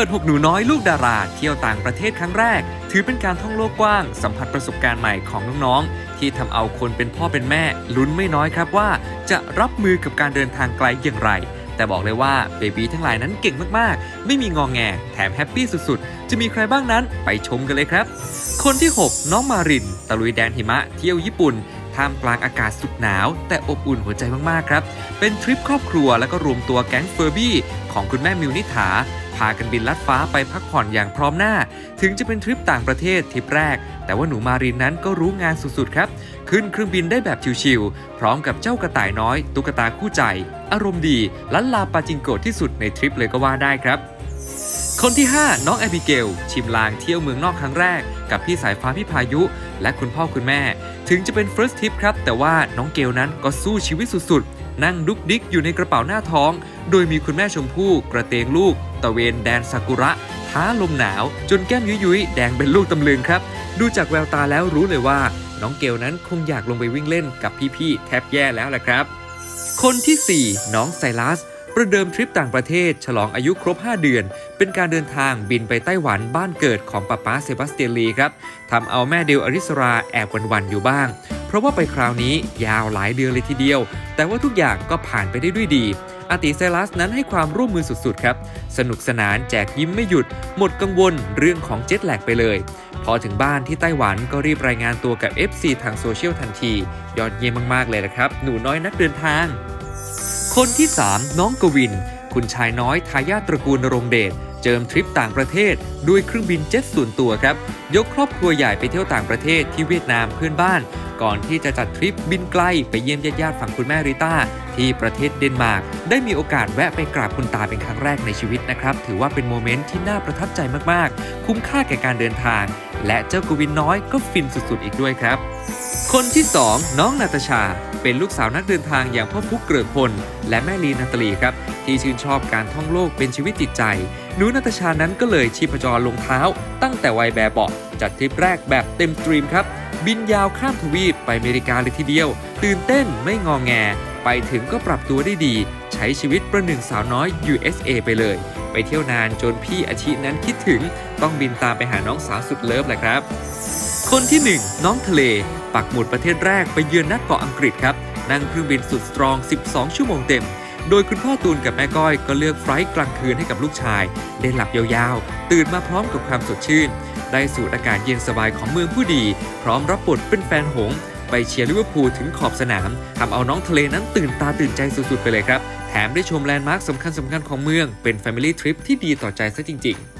ปิดหกหนูน้อยลูกดาราเที่ยวต่างประเทศครั้งแรก ถือเป็นการท่องโลกกว้าง สัมผัสประสบการณ์ใหม่ของน้องๆ ที่ทำเอาคนเป็นพ่อเป็นแม่ ลุ้นไม่น้อยครับว่า จะรับมือกับการเดินทางไกลอย่างไร แต่บอกเลยว่าเบบีทั้งหลายนั้นเก่งมากๆ ไม่มีงองแง แถมแฮปปี้สุดๆ จะมีใครบ้างนั้นไปชมกันเลยครับ คนที่ 6 น้องมาริน ตะลุยแดนหิมะเที่ยวญี่ปุ่นท่ามกลางอากาศสุดหนาว แต่อบอุ่นหัวใจมากๆครับ เป็นทริปครอบครัวแล้วก็รวมตัวแก๊งเฟอร์บี้ของคุณแม่มิวนิถาากันบินลัดฟ้าไปพักผ่อนอย่างพร้อมหน้า ถึงจะเป็นทริปต่างประเทศทริปแรก แต่ว่าหนูมารินนั้นก็รู้งานสุดๆครับ ขึ้นเครื่องบินได้แบบชิวๆพร้อมกับเจ้ากระต่ายน้อย ตุ๊กตาคู่ใจ อารมณ์ดีลันลาปาจิงโกะที่สุดในทริปเลยก็ว่าได้ครับคนที่ 5 น้องแอบิเกล ชิมลางเที่ยวเมืองนอกครั้งแรก กับพี่สายฟ้าพี่พายุ และคุณพ่อคุณแม่ ถึงจะเป็น first trip ครับ แต่ว่าน้องเกลนั้นก็สู้ชีวิตสุดๆ นั่งดุกดิกอยู่ในกระเป๋าหน้าท้อง โดยมีคุณแม่ชมพู่กระเตงลูก ตะเวนแดนซากุระท้าลมหนาว จนแก้มยุยๆแดงเป็นลูกตำลึงครับ ดูจากแววตาแล้วรู้เลยว่า น้องเกลนั้นคงอยากลงไปวิ่งเล่นกับพี่ๆแทบแย่แล้วแหละครับ คนที่ 4 น้องไซรัสประเดิมทริปต่างประเทศ ฉลองอายุครบ 5 เดือน เป็นการเดินทางบินไปไต้หวันบ้านเกิดของป้าป้าเซบาสเตียนลีครับทำเอาแม่เดลอริสราแอบวันๆอยู่บ้าง เพราะว่าไปคราวนี้ยาวหลายเดือนเลยทีเดียว แต่ว่าทุกอย่างก็ผ่านไปได้ด้วยดี อาติไซรัสนั้นให้ความร่วมมือสุดๆครับ สนุกสนานแจกยิ้มไม่หยุด หมดกังวลเรื่องของเจ็ตแลกไปเลย พอถึงบ้านที่ไต้หวันก็รีบรายงานตัวกับ FC ทางโซเชียลทันที ยอดเยี่ยมมากๆเลยนะครับ หนูน้อยนักเดินทาง คนที่ 3 น้องกวิน คุณชายน้อยทายาทตระกูลนรงเดชเจิมทริปต่างประเทศด้วยเครื่องบินเจ็ตส่วนตัวครับ ยกครอบครัวใหญ่ไปเที่ยวต่างประเทศที่เวียดนามเพื่อนบ้าน ก่อนที่จะจัดทริปบินไกลไปเยี่ยมญาติๆฝั่งคุณแม่ริต้า ที่ประเทศเดนมาร์ก ได้มีโอกาสแวะไปกราบคุณตาเป็นครั้งแรกในชีวิตนะครับ ถือว่าเป็นโมเมนต์ที่น่าประทับใจมากๆ คุ้มค่าแก่การเดินทาง และเจ้ากวินน้อยก็ฟินสุดๆ อีกด้วยครับ คนที่ 2 น้องนาตาชา เป็นลูกสาวนักเดินทางอย่างพ่อพุกเกริกพลและแม่ลีนาตาลีครับที่ชื่นชอบการท่องโลกเป็นชีวิตจิตใจหนูนาตาชานั้นก็เลยชีพจรลงเท้า ตั้งแต่วัยแบบเบาะจัดทริปแรกแบบเต็มสตรีมครับ บินยาวข้ามทวีปไปอเมริกาเลยทีเดียว ตื่นเต้นไม่งองแง ไปถึงก็ปรับตัวได้ดี ใช้ชีวิตประหนึ่งสาวน้อย USA ไปเลย ไปเที่ยวนานจนพี่อาชินั้นคิดถึง ต้องบินตามไปหาน้องสาวสุดเลิฟแหละครับ คนที่ 1 น้องทะเล ปักหมุดประเทศแรกไปเยือนนักเกาะอังกฤษครับ นั่งเครื่องบินสุดสตรอง 12 ชั่วโมงเต็ม โดยคุณพ่อตูนกับแม่ก้อยก็เลือกไฟล์กลางคืนให้กับลูกชาย ได้หลับยาวๆ ตื่นมาพร้อมกับความสดชื่น ได้สูดอากาศเย็นสบายของเมืองผู้ดี พร้อมรับบทเป็นแฟนหงไปเชียร์ลิเวอร์พูลถึงขอบสนามทำเอาน้องทะเลนั้นตื่นตาตื่นใจสุดๆไปเลยครับ แถมได้ชมแลนด์มาร์คสำคัญๆของเมืองเป็น Family Trip ที่ดีต่อใจซะจริง ๆ